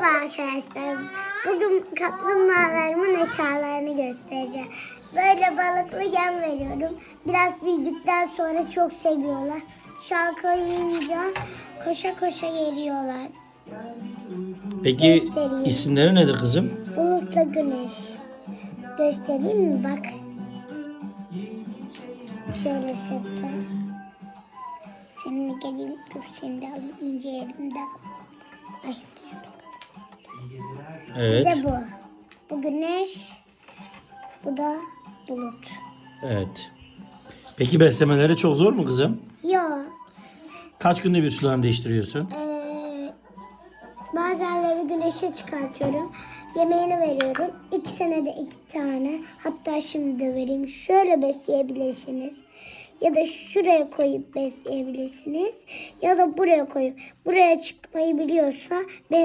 Merhaba arkadaşlar. Bugün kaplumbağalarımın eşyalarını göstereceğim. Böyle balıklı yem veriyorum. Biraz büyüdükten sonra çok seviyorlar. Şarkılayınca koşa koşa geliyorlar. Peki Göstereyim. isimleri nedir kızım? Bulutla güneş. Göstereyim mi? Bak. Şöyle sırtı. Seninle geleyim. Dur seni de alayım. ince elimden. Ay. Bir Evet. de bu. Bu güneş. Bu da bulut. Evet. Peki beslemeleri çok zor mu kızım? Yok. Kaç günde bir sularını değiştiriyorsun? Ee, bazenleri güneşe çıkartıyorum. Yemeğini veriyorum. İki senede iki tane. Hatta şimdi de vereyim. Şöyle besleyebilirsiniz. Ya da şuraya koyup besleyebilirsiniz. Ya da buraya koyup. Buraya çıkmayı biliyorsa benim